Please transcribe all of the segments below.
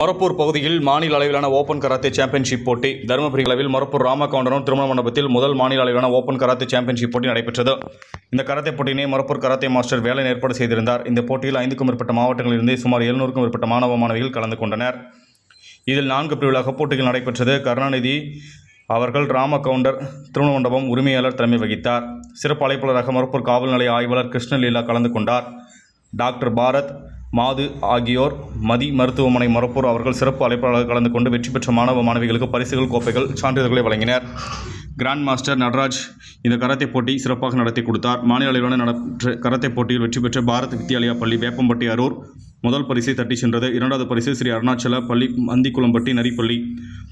மொரப்பூர் பகுதியில் மாநில அளவிலான ஓபன் கராத்தே சாம்பியன்ஷிப் போட்டி. தருமபுரி அளவில் மொரப்பூர் ராமகவுண்டனம் திருமண மண்டபத்தில் முதல் மாநில அளவிலான ஓபன் கராத்தே சாம்பியன்ஷிப் போட்டி நடைபெற்றது. இந்த கராத்தே போட்டியினை மொரப்பூர் கராத்தே மாஸ்டர் வேலன் ஏற்பாடு செய்திருந்தார். இந்த போட்டியில் ஐந்துக்கும் மேற்பட்ட மாவட்டங்களிலிருந்து சுமார் எழுநூறுக்கும் மேற்பட்ட மாணவ மாணவிகள் கலந்து கொண்டனர். இதில் நான்கு பிரிவுகளாக போட்டிகள் நடைபெற்றது. கருணாநிதி அவர்கள் ராம கவுண்டர் திருமண மண்டபம் உரிமையாளர் தலைமை வகித்தார். சிறப்பு அழைப்பாளராக மொரப்பூர் காவல் நிலைய ஆய்வாளர் கிருஷ்ணலீலா கலந்து கொண்டார். டாக்டர் பாரத் மாது ஆகியோர் மதி மருத்துவமனை மரப்பூர் அவர்கள் சிறப்பு அழைப்பாளர் கலந்து கொண்டு வெற்றி பெற்ற மாணவ மாணவிகளுக்கு பரிசுகள் கோப்பைகள் சான்றிதழ்களை வழங்கினர். கிராண்ட் மாஸ்டர் நடராஜ் இந்த கராத்தே போட்டி சிறப்பாக நடத்தி கொடுத்தார். மாநில அளவிலான நடற்ற கராத்தே போட்டியில் வெற்றி பெற்ற பாரத் வித்யாலயா பள்ளி வேப்பம்பட்டி அரூர். முதல் பரிசை தட்டி சென்றது. இரண்டாவது பரிசு ஸ்ரீ அருணாச்சல பள்ளி மந்திக்குளம்பட்டி நரிப்பள்ளி.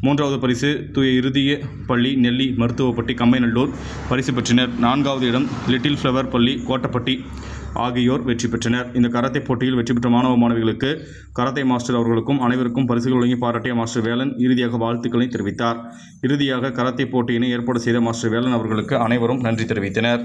மூன்றாவது பரிசு தூய இறுதிய பள்ளி நெல்லி மருத்துவப்பட்டி கம்மைநல்லூர் பரிசு பெற்றனர். நான்காவது இடம் லிட்டில் ஃப்ளவர் பள்ளி கோட்டப்பட்டி. ஆகியோர் வெற்றி பெற்றனர். இந்த கராத்தே போட்டியில் வெற்றி பெற்ற மாணவ மாணவிகளுக்கு கராத்தே மாஸ்டர் அவர்களுக்கும் அனைவருக்கும் பரிசுகள் வழங்கி பாராட்டிய மாஸ்டர் வேலன் இறுதியாக வாழ்த்துக்களை தெரிவித்தார். இறுதியாக கராத்தே போட்டியினை ஏற்பாடு செய்த மாஸ்டர் வேலன் அவர்களுக்கு அனைவரும் நன்றி தெரிவித்தனர்.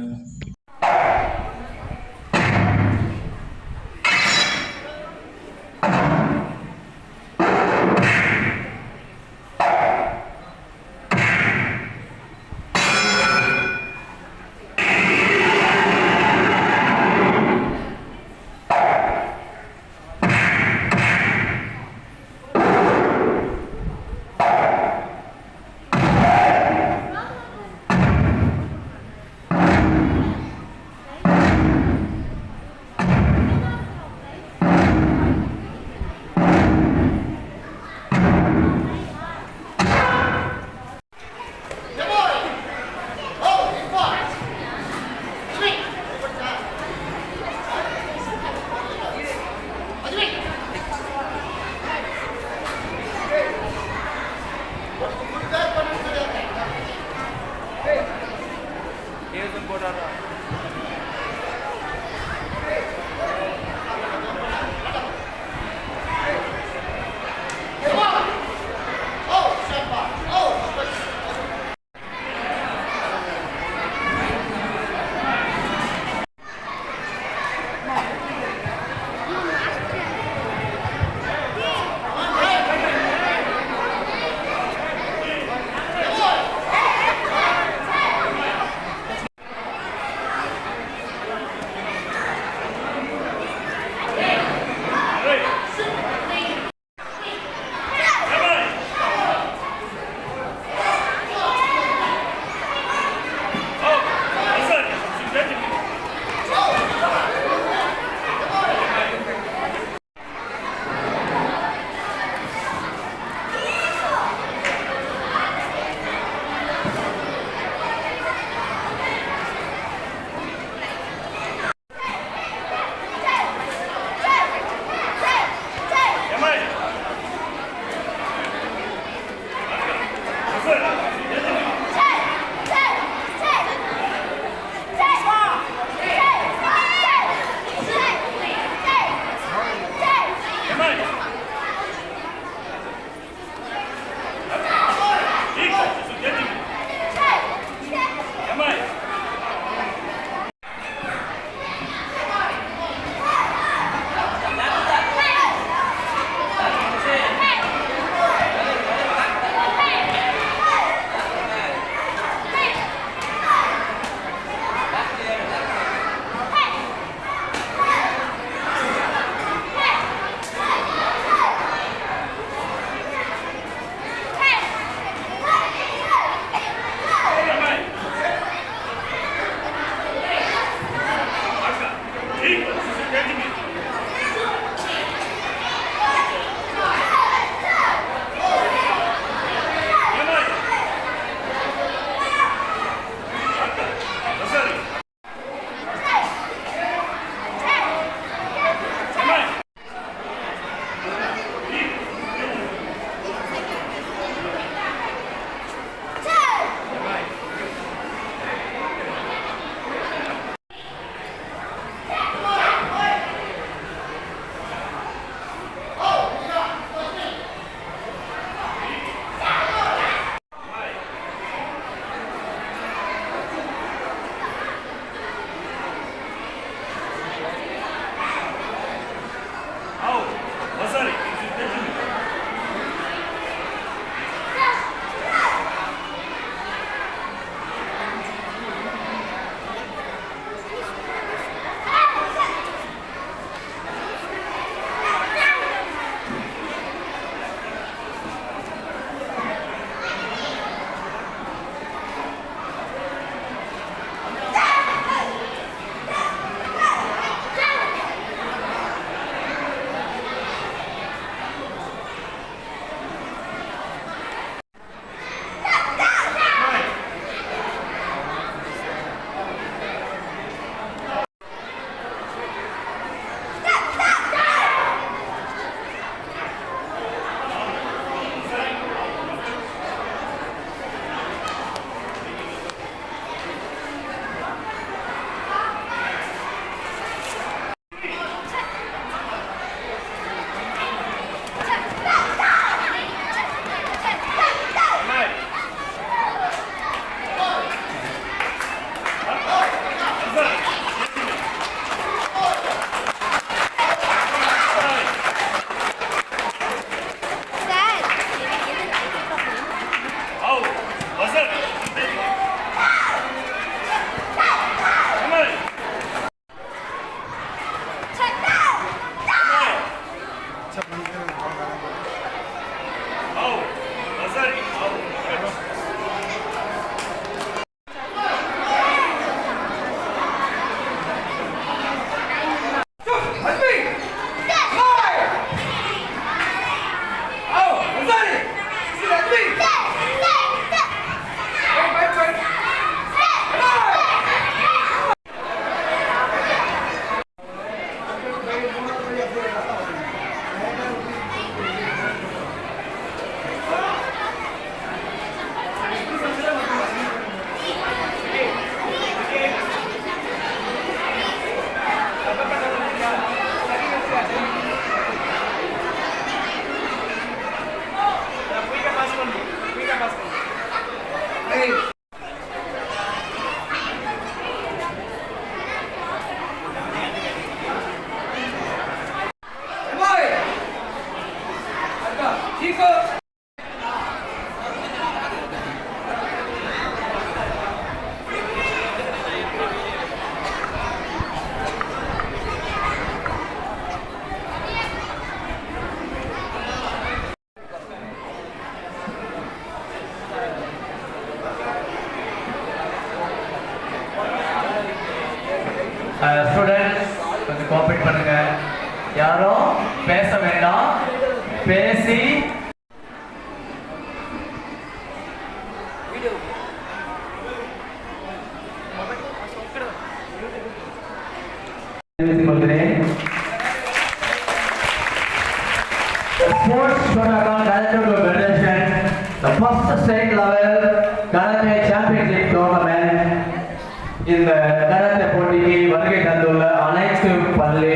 First state level karate championship tournament இந்த கராத்தே போட்டிக்கு வருகை தந்துள்ள அனைத்து பள்ளி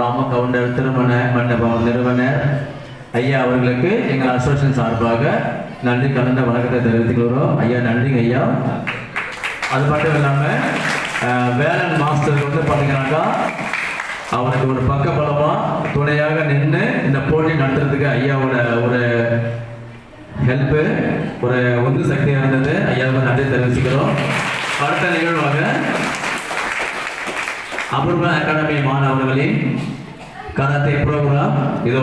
ராம கவுண்டர் திருமண மண்டபம் நிறுவனர் ஐயா அவர்களுக்கு எங்கள் அசோசியேஷன் சார்பாக நன்றி கலந்த வணக்கத்தை தெரிவித்துக்கிறோம் ஐயா நன்றிங்க ஐயா. அது மட்டும் இல்லாமல் வேலன் மாஸ்டருக்கு வந்து பார்த்தீங்கன்னாக்கா அவனுக்கு ஒரு பக்க பலமாக துணையாக நின்று இந்த போட்டி நடத்துறதுக்கு ஐயாவோட ஒரு ஹெல்ப்பு ஒரு ஒன்று சக்தியாக இருந்தது. ஐயாவுக்கு நன்றி தெரிவிச்சுக்கிறோம். அடுத்த நிகழ்வாக அபூர்வ அகாடமி மாணவர்களின் கராத்தே ப்ரோக்ராம் இது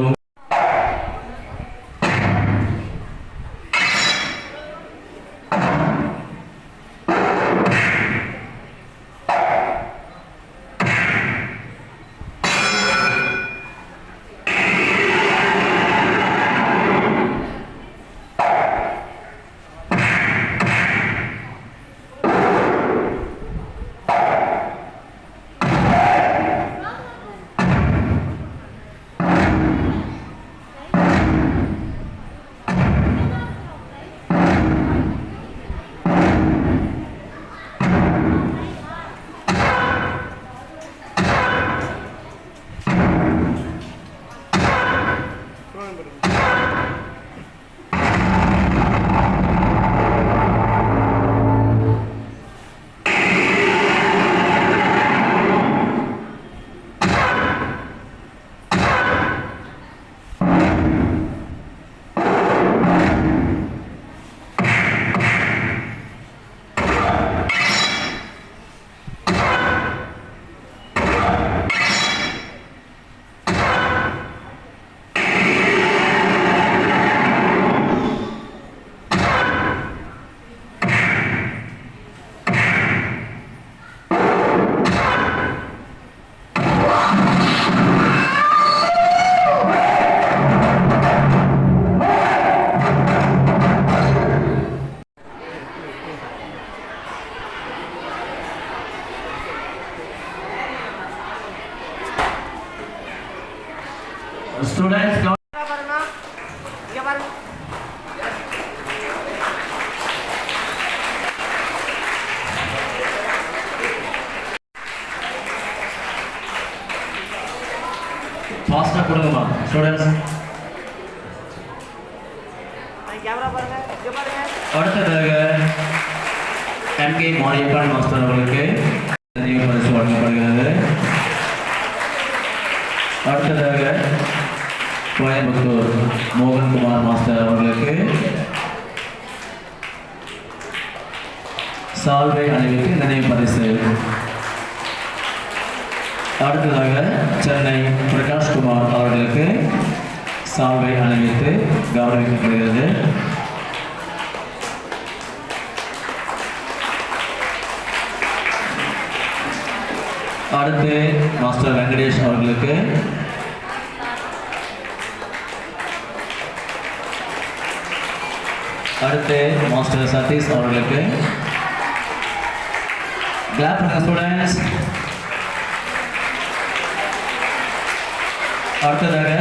Yeah. ஸ்டூடெண்ட்ஸ் அடுத்ததாக எம்கே மாரியப்பன் மாஸ்டர் அவர்களுக்கு நினைவு பரிசு வழங்கப்படுகிறது அடுத்ததாக கோயம்புத்தூர் மோகன்குமார் மாஸ்டர் அவர்களுக்கு சால்வை அணிவித்து நினைவு பரிசு அடுத்ததாக சென்னை பிரகாஷ்குமார் அவர்களுக்கு சால்வை அணிவித்து கௌரவிக்கப்படுகிறது. அடுத்து மாஸ்டர் வெங்கடேஷ் அவர்களுக்கு அடுத்து மாஸ்டர் சதீஷ் அவர்களுக்கு. கிளாப் ஸ்டூடெண்ட்ஸ் அடுத்ததாக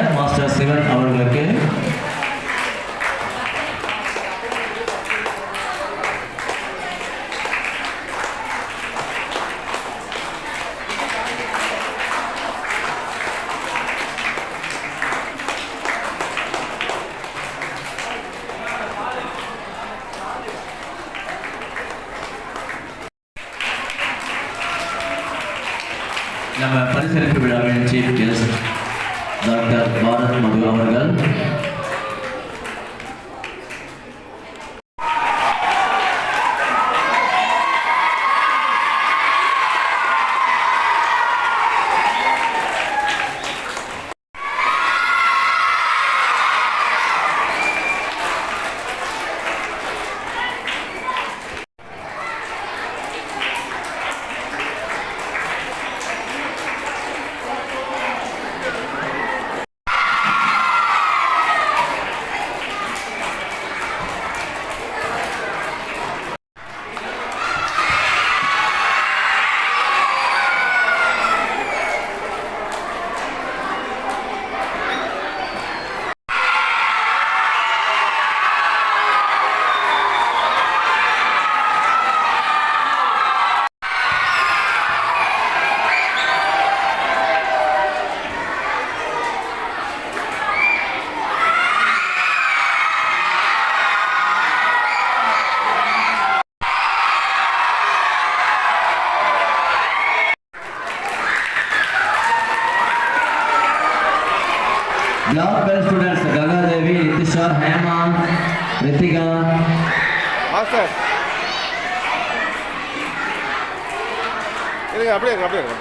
Làm.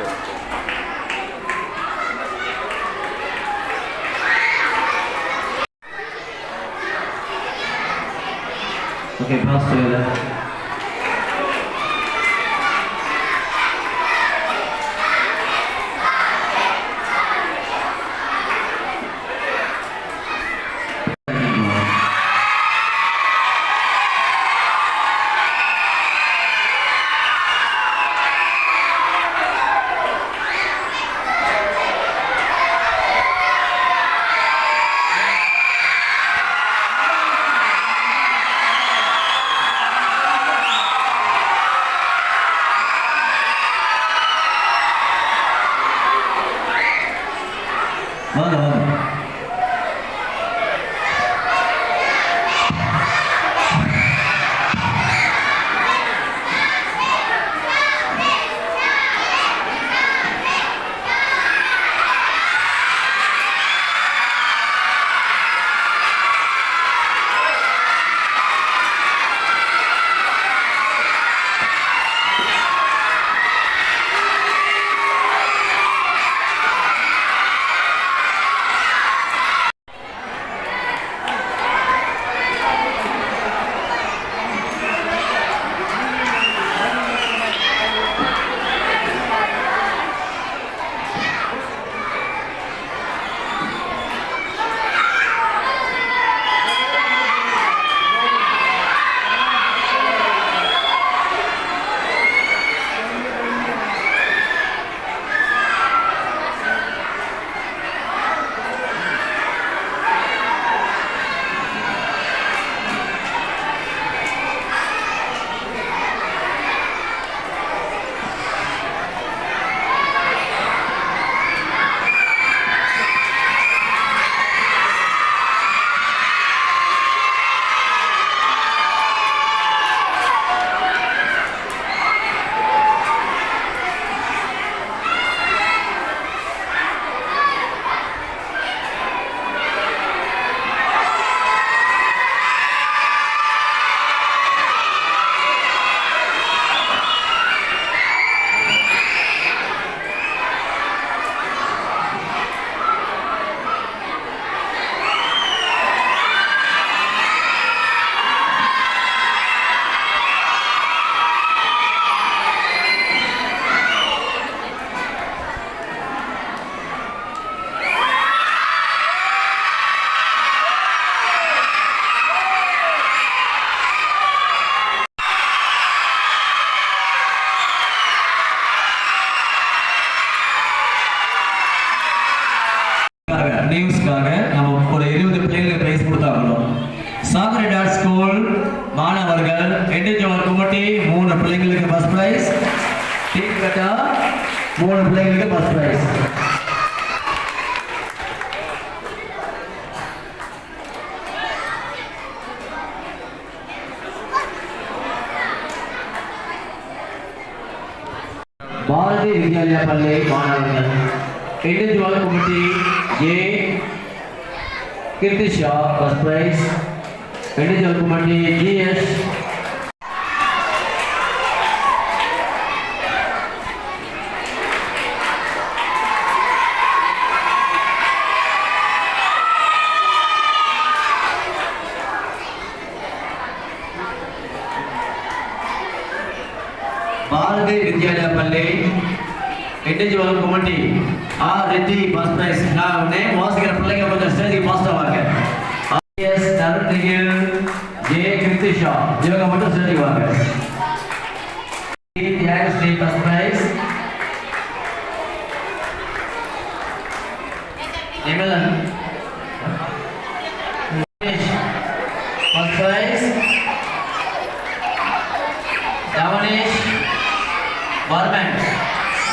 Kirti Shah was praised. Individual committee GS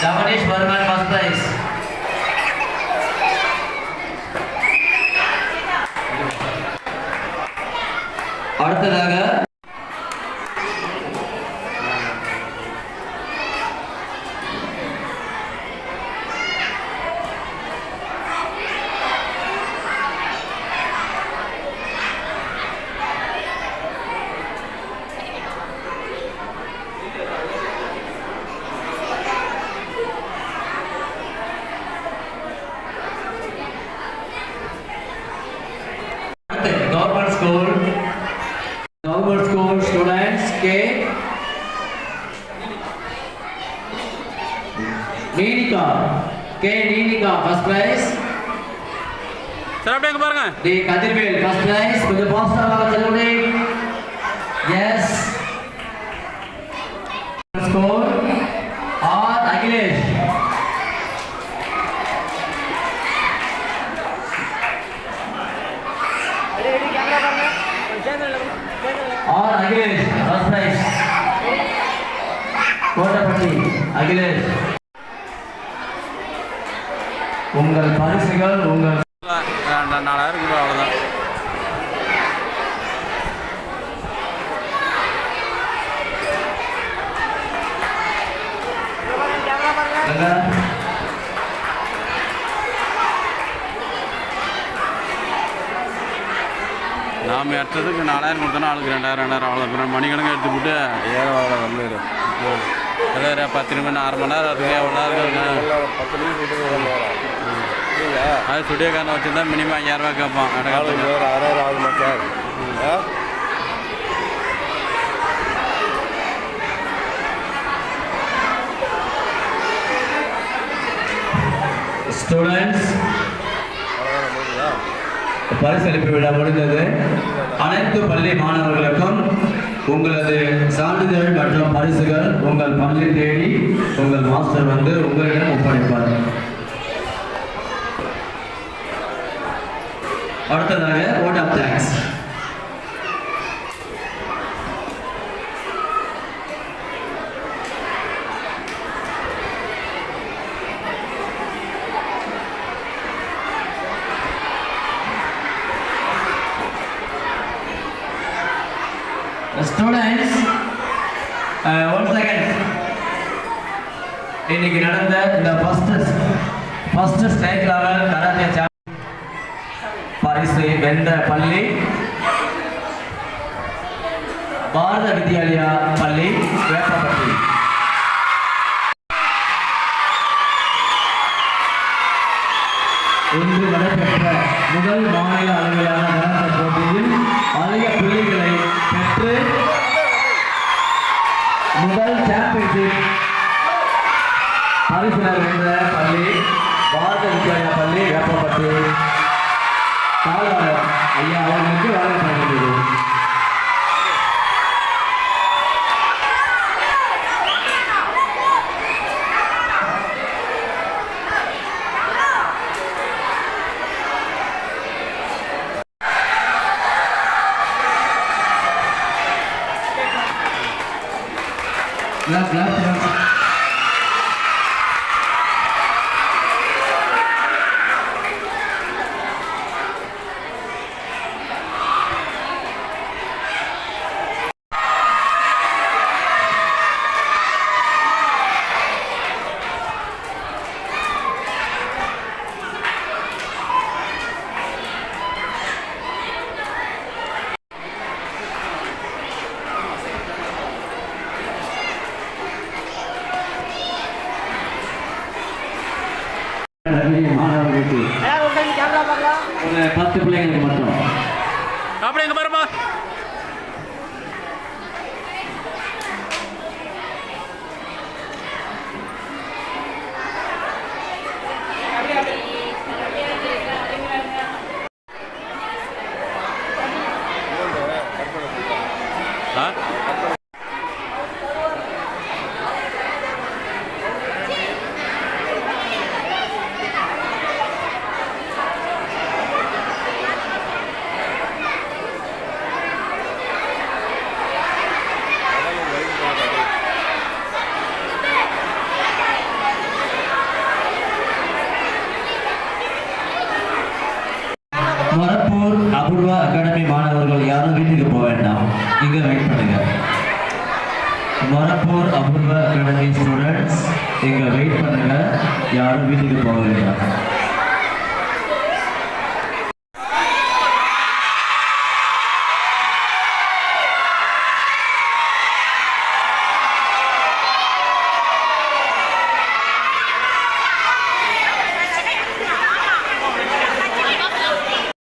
Javanesh Verman was Neenika K Neenika first price sir அப்படியே இங்க பாருங்க டி கதிர்வேல் ஃபர்ஸ்ட் பிரைஸ் கொஞ்சம் பாஸ்டா வாங்க செல்லுடி S score R Akhilesh ready ready camera பாருங்க சேர்ந்து சேர்ந்து உங்கள் பரிசுகள் உங்கள் நாலாயிரம் கூட அவ்வளோதான்? நாம் எட்டதுக்கு நாலாயிரம் கொடுத்தோன்னா ஆளுக்கு ரெண்டாயிரம் ரெண்டாயிரம் அவ்வளோ அப்புறம் மணிக்கணக்கு எடுத்துக்கிட்டு ஏழை வரல அதான் பத்து நிமிஷம் அரை மணி நேரம் அதுக்கு எவ்வளோ இருக்குங்க பத்து நிமிஷம் இல்லையா அது சுடியக்காரனை வச்சுருந்தா மினிமம் ஐயாயிரரூவா கேட்பான். நாளைக்கு வேறு ஆறாயிரம் ஆகுமா சார் ஸ்டூடெண்ட்ஸ் பரிசளிப்பு விழா முடிந்தது. அனைத்து பள்ளி மாணவர்களுக்கும் உங்களது சான்றிதழ் மற்றும் பரிசுகள் உங்கள் பள்ளி தேடி உங்கள் மாஸ்டர் வந்து உங்களிடம் ஒப்படைப்பார். அடுத்ததாக vote of thanks students one second இன்னைக்கு நடந்த இந்த first first state level karate champion பரிசு வென்ற பள்ளி. பாரத வித்யாலயா பள்ளி வேப்பப்பட்டி. இன்று நடைபெற்ற முதல் மாநில அளவிலான நடந்த போட்டியில் அதிக புள்ளிகளை பெற்று முதல் சாம்பியன்ஷிப் பரிசுனர் வென்ற பள்ளி பாரத வித்யாலயா பள்ளி வேப்பப்பட்டு. ஐயா அவர்களுக்கு வேலை Clap, வீட்டுக்கு போக வேண்டாம்